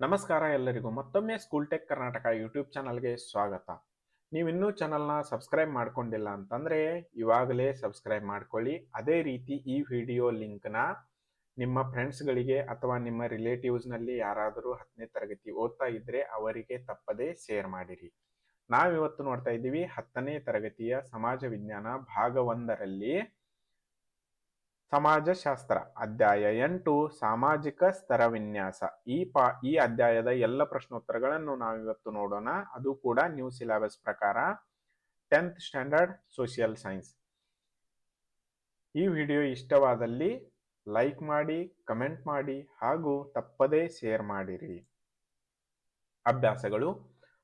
ನಮಸ್ಕಾರ ಎಲ್ಲರಿಗೂ. ಮತ್ತೊಮ್ಮೆ ಸ್ಕೂಲ್ ಟೆಕ್ ಕರ್ನಾಟಕ ಯೂಟ್ಯೂಬ್ ಚಾನಲ್ಗೆ ಸ್ವಾಗತ. ನೀವಿನ್ನೂ ಚಾನಲ್ನ ಸಬ್ಸ್ಕ್ರೈಬ್ ಮಾಡ್ಕೊಂಡಿಲ್ಲ ಅಂತಂದರೆ ಇವಾಗಲೇ ಸಬ್ಸ್ಕ್ರೈಬ್ ಮಾಡ್ಕೊಳ್ಳಿ. ಅದೇ ರೀತಿ ಈ ವಿಡಿಯೋ ಲಿಂಕ್ನ ನಿಮ್ಮ ಫ್ರೆಂಡ್ಸ್ಗಳಿಗೆ ಅಥವಾ ನಿಮ್ಮ ರಿಲೇಟಿವ್ಸ್ನಲ್ಲಿ ಯಾರಾದರೂ ಹತ್ತನೇ ತರಗತಿ ಓದ್ತಾ ಇದ್ದರೆ ಅವರಿಗೆ ತಪ್ಪದೇ ಶೇರ್ ಮಾಡಿರಿ. ನಾವಿವತ್ತು ನೋಡ್ತಾ ಇದ್ದೀವಿ ಹತ್ತನೇ ತರಗತಿಯ ಸಮಾಜ ವಿಜ್ಞಾನ ಭಾಗ ಒಂದರಲ್ಲಿ ಸಮಾಜಶಾಸ್ತ್ರ. ಅಧ್ಯಾಯ ಎಂಟು, ಸಾಮಾಜಿಕ ಸ್ತರ ವಿನ್ಯಾಸ ಈ ಪಾ, ಈ ಅಧ್ಯಾಯದ ಎಲ್ಲ ಪ್ರಶ್ನೋತ್ತರಗಳನ್ನು ನಾವಿವತ್ತು ನೋಡೋಣ. ಅದು ಕೂಡ ನ್ಯೂ ಸಿಲೆಬಸ್ ಪ್ರಕಾರ. ಟೆಂತ್ ಸ್ಟ್ಯಾಂಡರ್ಡ್ ಸೋಷಿಯಲ್ ಸೈನ್ಸ್ ಈ ವಿಡಿಯೋ ಇಷ್ಟವಾದಲ್ಲಿ ಲೈಕ್ ಮಾಡಿ ಕಮೆಂಟ್ ಮಾಡಿ, ಹಾಗೂ ತಪ್ಪದೇ ಶೇರ್ ಮಾಡಿರಿ. ಅಭ್ಯಾಸಗಳು.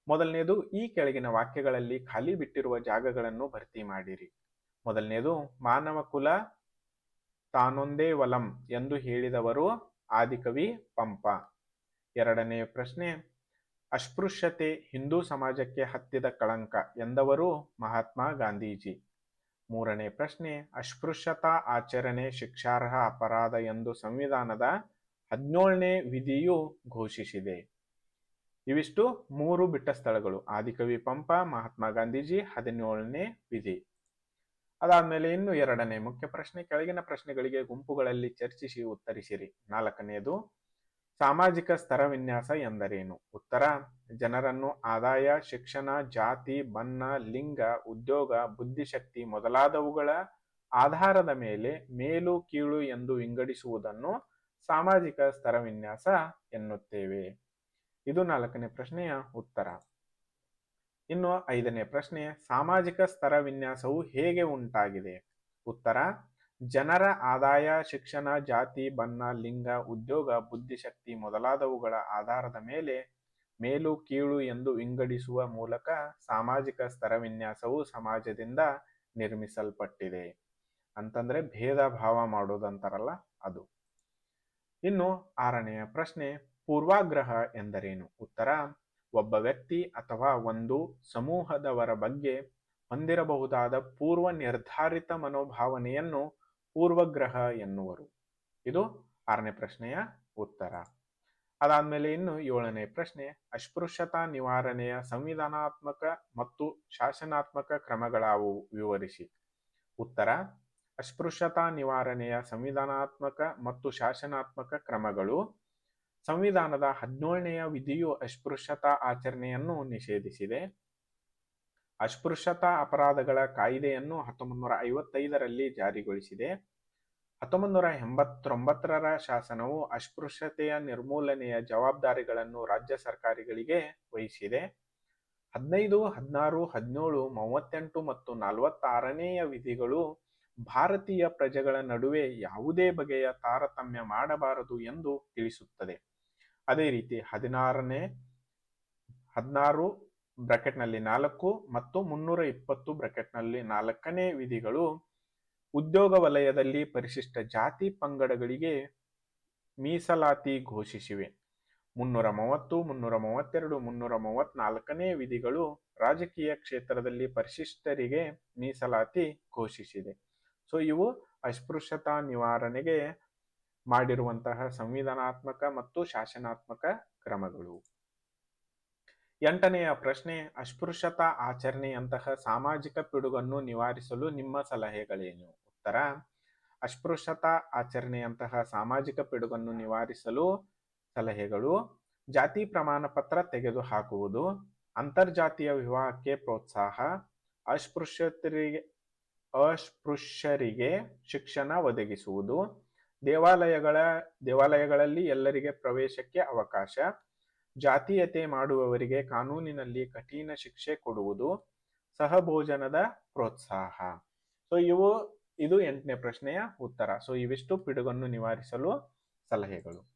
ಮೊದಲನೇದು, ಈ ಕೆಳಗಿನ ವಾಕ್ಯಗಳಲ್ಲಿ ಖಾಲಿ ಬಿಟ್ಟಿರುವ ಜಾಗಗಳನ್ನು ಭರ್ತಿ ಮಾಡಿರಿ. ಮೊದಲನೇದು, ಮಾನವ ಕುಲ ತಾನೊಂದೇ ವಲಂ ಎಂದು ಹೇಳಿದವರು ಆದಿಕವಿ ಪಂಪ. ಎರಡನೇ ಪ್ರಶ್ನೆ, ಅಸ್ಪೃಶ್ಯತೆ ಹಿಂದೂ ಸಮಾಜಕ್ಕೆ ಹತ್ತಿದ ಕಳಂಕ ಎಂದವರು ಮಹಾತ್ಮ ಗಾಂಧೀಜಿ. ಮೂರನೇ ಪ್ರಶ್ನೆ, ಅಸ್ಪೃಶ್ಯತಾ ಆಚರಣೆ ಶಿಕ್ಷಾರ್ಹ ಅಪರಾಧ ಎಂದು ಸಂವಿಧಾನದ ಹದಿನೇಳನೇ ವಿಧಿಯು ಘೋಷಿಸಿದೆ. ಇವಿಷ್ಟು ಮೂರು ಬಿಟ್ಟ ಸ್ಥಳಗಳು, ಆದಿಕವಿ ಪಂಪ, ಮಹಾತ್ಮ ಗಾಂಧೀಜಿ ಹದಿನೇಳನೇ ವಿಧಿ. ಅದಾದ್ಮೇಲೆ ಇನ್ನು ಎರಡನೇ ಮುಖ್ಯ ಪ್ರಶ್ನೆ, ಕೆಳಗಿನ ಪ್ರಶ್ನೆಗಳಿಗೆ ಗುಂಪುಗಳಲ್ಲಿ ಚರ್ಚಿಸಿ ಉತ್ತರಿಸಿರಿ. ನಾಲ್ಕನೆಯದು, ಸಾಮಾಜಿಕ ಸ್ತರ ವಿನ್ಯಾಸ ಎಂದರೇನು? ಉತ್ತರ, ಜನರನ್ನು ಆದಾಯ, ಶಿಕ್ಷಣ, ಜಾತಿ, ಬಣ್ಣ, ಲಿಂಗ, ಉದ್ಯೋಗ, ಬುದ್ಧಿಶಕ್ತಿ ಮೊದಲಾದವುಗಳ ಆಧಾರದ ಮೇಲೆ ಮೇಲು, ಕೀಳು ಎಂದು ವಿಂಗಡಿಸುವುದನ್ನು ಸಾಮಾಜಿಕ ಸ್ತರ ವಿನ್ಯಾಸ ಎನ್ನುತ್ತೇವೆ. ಇದು ನಾಲ್ಕನೇ ಪ್ರಶ್ನೆಯ ಉತ್ತರ. ಇನ್ನು ಐದನೇ ಪ್ರಶ್ನೆ, ಸಾಮಾಜಿಕ ಸ್ತರ ವಿನ್ಯಾಸವು ಹೇಗೆ ಉಂಟಾಗಿದೆ? ಉತ್ತರ, ಜನರ ಆದಾಯ, ಶಿಕ್ಷಣ, ಜಾತಿ, ಬಣ್ಣ, ಲಿಂಗ, ಉದ್ಯೋಗ, ಬುದ್ಧಿಶಕ್ತಿ ಮೊದಲಾದವುಗಳ ಆಧಾರದ ಮೇಲೆ ಮೇಲು, ಕೀಳು ಎಂದು ವಿಂಗಡಿಸುವ ಮೂಲಕ ಸಾಮಾಜಿಕ ಸ್ತರ ವಿನ್ಯಾಸವು ಸಮಾಜದಿಂದ ನಿರ್ಮಿಸಲ್ಪಟ್ಟಿದೆ. ಅಂತಂದ್ರೆ ಭೇದ ಭಾವ ಮಾಡೋದಂತಾರಲ್ಲ ಅದು. ಇನ್ನು ಆರನೆಯ ಪ್ರಶ್ನೆ, ಪೂರ್ವಾಗ್ರಹ ಎಂದರೇನು? ಉತ್ತರ ಒಬ್ಬ ವ್ಯಕ್ತಿ ಅಥವಾ ಒಂದು ಸಮೂಹದವರ ಬಗ್ಗೆ ಹೊಂದಿರಬಹುದಾದ ಪೂರ್ವ ನಿರ್ಧಾರಿತ ಮನೋಭಾವನೆಯನ್ನು ಪೂರ್ವಗ್ರಹ ಎನ್ನುವರು. ಇದು ಆರನೇ ಪ್ರಶ್ನೆಯ ಉತ್ತರ. ಅದಾದ್ಮೇಲೆ ಇನ್ನು ಏಳನೇ ಪ್ರಶ್ನೆ, ಅಸ್ಪೃಶ್ಯತಾ ನಿವಾರಣೆಯ ಸಂವಿಧಾನಾತ್ಮಕ ಮತ್ತು ಶಾಸನಾತ್ಮಕ ಕ್ರಮಗಳಾವು ವಿವರಿಸಿ. ಉತ್ತರ, ಅಸ್ಪೃಶ್ಯತಾ ನಿವಾರಣೆಯ ಸಂವಿಧಾನಾತ್ಮಕ ಮತ್ತು ಶಾಸನಾತ್ಮಕ ಕ್ರಮಗಳು ಸಂವಿಧಾನದ ಹದಿನೇಳನೆಯ ವಿಧಿಯು ಅಸ್ಪೃಶ್ಯತಾ ಆಚರಣೆಯನ್ನು ನಿಷೇಧಿಸಿದೆ. ಅಸ್ಪೃಶ್ಯತಾ ಅಪರಾಧಗಳ ಕಾಯ್ದೆಯನ್ನು ಹತ್ತೊಂಬತ್ತು ನೂರ ಐವತ್ತೈದರಲ್ಲಿ ಜಾರಿಗೊಳಿಸಿದೆ. ಹತ್ತೊಂಬತ್ತು ನೂರ ಎಂಬತ್ತೊಂಬತ್ತರ ಶಾಸನವು ಅಸ್ಪೃಶ್ಯತೆಯ ನಿರ್ಮೂಲನೆಯ ಜವಾಬ್ದಾರಿಗಳನ್ನು ರಾಜ್ಯ ಸರ್ಕಾರಗಳಿಗೆ ವಹಿಸಿದೆ. ಹದಿನೈದು, ಹದಿನಾರು, ಹದಿನೇಳು, ಮೂವತ್ತೆಂಟು ಮತ್ತು ನಲವತ್ತಾರನೆಯ ವಿಧಿಗಳು ಭಾರತೀಯ ಪ್ರಜೆಗಳ ನಡುವೆ ಯಾವುದೇ ಬಗೆಯ ತಾರತಮ್ಯ ಮಾಡಬಾರದು ಎಂದು ತಿಳಿಸುತ್ತದೆ. ಅದೇ ರೀತಿ ಹದಿನಾರನೇ, ಹದಿನಾರು ಬ್ರಾಕೆಟ್ನಲ್ಲಿ ನಾಲ್ಕು ಮತ್ತು ಮುನ್ನೂರ ಇಪ್ಪತ್ತು ಬ್ರಾಕೆಟ್ನಲ್ಲಿ ನಾಲ್ಕನೇ ವಿಧಿಗಳು ಉದ್ಯೋಗ ವಲಯದಲ್ಲಿ ಪರಿಶಿಷ್ಟ ಜಾತಿ ಪಂಗಡಗಳಿಗೆ ಮೀಸಲಾತಿ ಘೋಷಿಸಿವೆ. ಮುನ್ನೂರ ಮೂವತ್ತು, ಮುನ್ನೂರ ಮೂವತ್ತೆರಡು, ಮುನ್ನೂರ ಮೂವತ್ನಾಲ್ಕನೇ ವಿಧಿಗಳು ರಾಜಕೀಯ ಕ್ಷೇತ್ರದಲ್ಲಿ ಪರಿಶಿಷ್ಟರಿಗೆ ಮೀಸಲಾತಿ ಘೋಷಿಸಿದೆ. ಸೊ ಇವು ಅಸ್ಪೃಶ್ಯತಾ ನಿವಾರಣೆಗೆ ಮಾಡಿರುವಂತಹ ಸಂವಿಧಾನಾತ್ಮಕ ಮತ್ತು ಶಾಸನಾತ್ಮಕ ಕ್ರಮಗಳು. ಎಂಟನೆಯ ಪ್ರಶ್ನೆ, ಅಸ್ಪೃಶ್ಯತಾ ಆಚರಣೆಯಂತಹ ಸಾಮಾಜಿಕ ಪಿಡುಗನ್ನು ನಿವಾರಿಸಲು ನಿಮ್ಮ ಸಲಹೆಗಳೇನು? ಉತ್ತರ, ಅಸ್ಪೃಶ್ಯತಾ ಆಚರಣೆಯಂತಹ ಸಾಮಾಜಿಕ ಪಿಡುಗನ್ನು ನಿವಾರಿಸಲು ಸಲಹೆಗಳು, ಜಾತಿ ಪ್ರಮಾಣ ಪತ್ರ ತೆಗೆದುಹಾಕುವುದು, ಅಂತರ್ಜಾತಿಯ ವಿವಾಹಕ್ಕೆ ಪ್ರೋತ್ಸಾಹ, ಅಸ್ಪೃಶ್ಯತರಿಗೆ, ಅಸ್ಪೃಶ್ಯರಿಗೆ ಶಿಕ್ಷಣ ಒದಗಿಸುವುದು ದೇವಾಲಯಗಳ, ದೇವಾಲಯಗಳಲ್ಲಿ ಎಲ್ಲರಿಗೆ ಪ್ರವೇಶಕ್ಕೆ ಅವಕಾಶ. ಜಾತೀಯತೆ ಮಾಡುವವರಿಗೆ ಕಾನೂನಿನಲ್ಲಿ ಕಠಿಣ ಶಿಕ್ಷೆ ಕೊಡುವುದು ಸಹಭೋಜನದ ಪ್ರೋತ್ಸಾಹ. ಸೊ ಇವು, ಇದು ಎಂಟನೇ ಪ್ರಶ್ನೆಯ ಉತ್ತರ. ಸೊ ಇವಿಷ್ಟು ಪಿಡುಗನ್ನು ನಿವಾರಿಸಲು ಸಲಹೆಗಳು.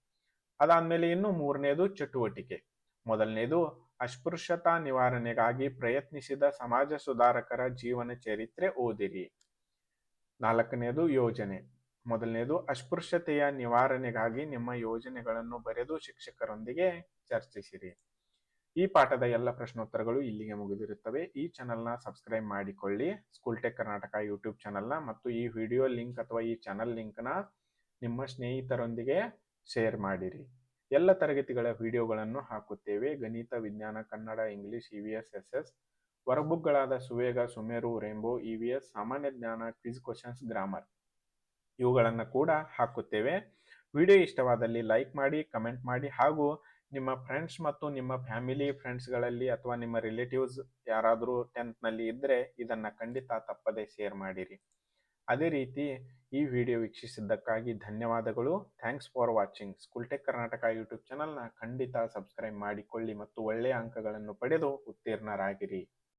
ಅದಾದ್ಮೇಲೆ ಇನ್ನು ಮೂರನೇದು ಚಟುವಟಿಕೆ. ಮೊದಲನೇದು, ಅಸ್ಪೃಶ್ಯತಾ ನಿವಾರಣೆಗಾಗಿ ಪ್ರಯತ್ನಿಸಿದ ಸಮಾಜ ಸುಧಾರಕರ ಜೀವನ ಚರಿತ್ರೆ ಓದಿರಿ. ನಾಲ್ಕನೇದು ಯೋಜನೆ. ಮೊದಲನೇದು, ಅಸ್ಪೃಶ್ಯತೆಯ ನಿವಾರಣೆಗಾಗಿ ನಿಮ್ಮ ಯೋಜನೆಗಳನ್ನು ಬರೆದು ಶಿಕ್ಷಕರೊಂದಿಗೆ ಚರ್ಚಿಸಿರಿ. ಈ ಪಾಠದ ಎಲ್ಲ ಪ್ರಶ್ನೋತ್ತರಗಳು ಇಲ್ಲಿಗೆ ಮುಗಿದಿರುತ್ತವೆ. ಈ ಚಾನಲ್ನ ಸಬ್ಸ್ಕ್ರೈಬ್ ಮಾಡಿಕೊಳ್ಳಿ. ಸ್ಕೂಲ್ ಟೆಕ್ ಕರ್ನಾಟಕ ಯೂಟ್ಯೂಬ್ ಚಾನಲ್ನ ಮತ್ತು ಈ ವಿಡಿಯೋ ಲಿಂಕ್ ಅಥವಾ ಈ ಚಾನಲ್ ಲಿಂಕ್ನ ನಿಮ್ಮ ಸ್ನೇಹಿತರೊಂದಿಗೆ ಶೇರ್ ಮಾಡಿರಿ. ಎಲ್ಲ ತರಗತಿಗಳ ವಿಡಿಯೋಗಳನ್ನು ಹಾಕುತ್ತೇವೆ. ಗಣಿತ, ವಿಜ್ಞಾನ, Kannada, English, E V S S S ವರ್ಕ್ಬುಕ್ಗಳಾದ Suvega, Sumeru, rainbow, E V S, ಸಾಮಾನ್ಯ ಜ್ಞಾನ, ಕ್ವಿಜ್ ಕ್ವಶನ್ಸ್, ಗ್ರಾಮರ್. ಇವುಗಳನ್ನು ಕೂಡ ಹಾಕುತ್ತೇವೆ. ವಿಡಿಯೋ ಇಷ್ಟವಾದಲ್ಲಿ ಲೈಕ್ ಮಾಡಿ, ಕಮೆಂಟ್ ಮಾಡಿ ಹಾಗೂ ನಿಮ್ಮ ಫ್ರೆಂಡ್ಸ್ ಮತ್ತು ನಿಮ್ಮ ಫ್ಯಾಮಿಲಿ ಫ್ರೆಂಡ್ಸ್ಗಳಲ್ಲಿ ಅಥವಾ ನಿಮ್ಮ ರಿಲೇಟಿವ್ಸ್ ಯಾರಾದರೂ ಟೆಂತ್ನಲ್ಲಿ ಇದ್ದರೆ ಇದನ್ನು ಖಂಡಿತ ತಪ್ಪದೆ ಶೇರ್ ಮಾಡಿರಿ. ಅದೇ ರೀತಿ ಈ ವಿಡಿಯೋ ವೀಕ್ಷಿಸಿದ್ದಕ್ಕಾಗಿ ಧನ್ಯವಾದಗಳು. Thanks for watching school tech Karnataka YouTube ಚಾನಲ್ನ ಖಂಡಿತ ಸಬ್ಸ್ಕ್ರೈಬ್ ಮಾಡಿಕೊಳ್ಳಿ ಮತ್ತು ಒಳ್ಳೆಯ ಅಂಕಗಳನ್ನು ಪಡೆದು ಉತ್ತೀರ್ಣರಾಗಿರಿ.